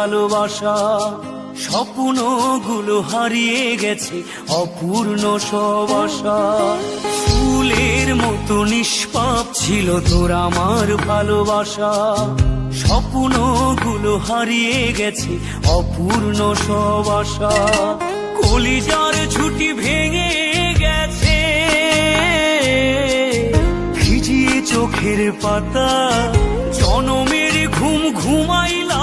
ভালোবাসা, স্বপ্নগুলো হারিয়ে গেছে, অপূর্ণ সব আশা। ফুলের মতো নিষ্পাপ ছিল তোর আমার ভালোবাসা, স্বপ্নগুলো হারিয়ে গেছে, অপূর্ণ সব আশা। কলিজার ছুটি ভেঙে গেছে, ভিজিয়ে চোখের পাতা, জনমের ঘুম ঘুমাইলা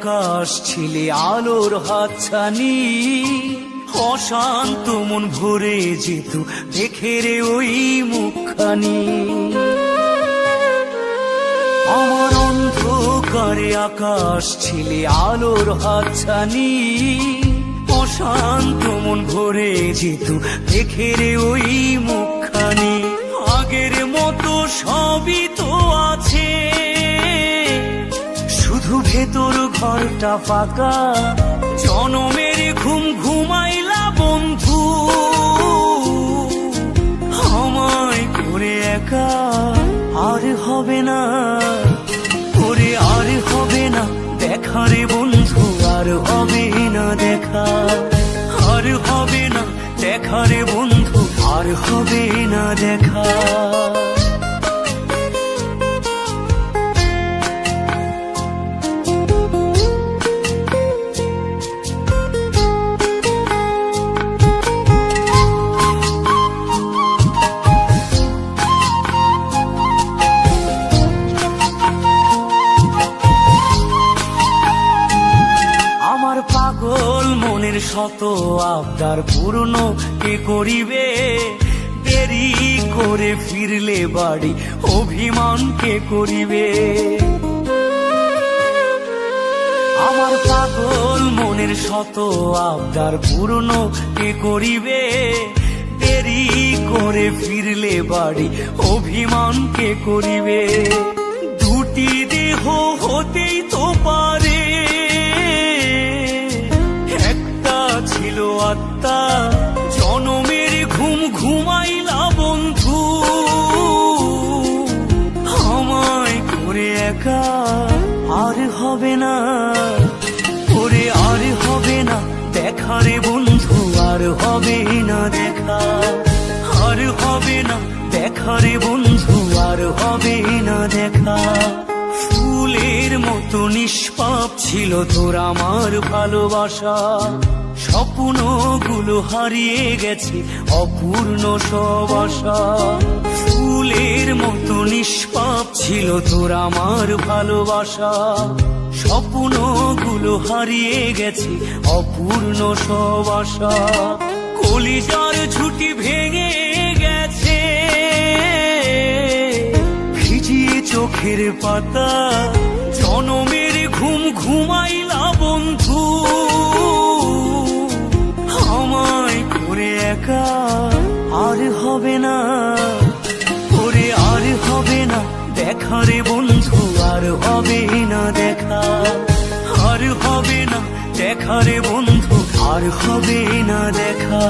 আকাশ ছিলে আলোর হাতছানি। অশান্ত মন ভরে যেত দেখে রে ওই মুখখানি। আমার অন্ধকারে আকাশ ছিলে আলোর হাতছানি। অশান্ত মন ভরে যেত দেখে রে ওই মুখখানি। আগের মতো সবই তো আছে। ভেতর ঘরটা ফাঁকা। জনমের ঘুম ঘুমাইলা বন্ধু, আমায় করে একা আর হবে না, করে আর হবে না দেখা রে বন্ধু, আর হবে না দেখা, আর হবে না দেখা রে বন্ধু, আর হবে না দেখা। মনের শত আবদার পূর্ণ কে করিবে? দেরি করে ফিরলে বাড়ি, অভিমান কে করিবে? আমার পাগল মনের শত আবদার পূর্ণ কে করিবে? দেরি করে ফিরলে বাড়ি, অভিমান কে করিবে? দুটি দেহ হতেই তো পারে দেখা রে বন্ধু আর হবে না দেখা। ফুলের মতো নিষ্পাপ ছিল তোর আমার ভালোবাসা। স্বপ্নগুলো হারিয়ে গেছে অপূর্ণ সব আশা। ফুলের মতো নিষ্পাপ ছিল তোর আমার ভালোবাসা। স্বপ্নগুলো হারিয়ে গেছে অপূর্ণ সব আশা। কলিজার ছুটি ভেঙে চোখের পাতা, জনমের ঘুম ঘুমাইলা বন্ধু। আমায় করে একা আর হবে না, করে আর হবে না দেখা রে বন্ধু, আর হবে না দেখা। আর হবে না দেখা রে বন্ধু, আর হবে না দেখা।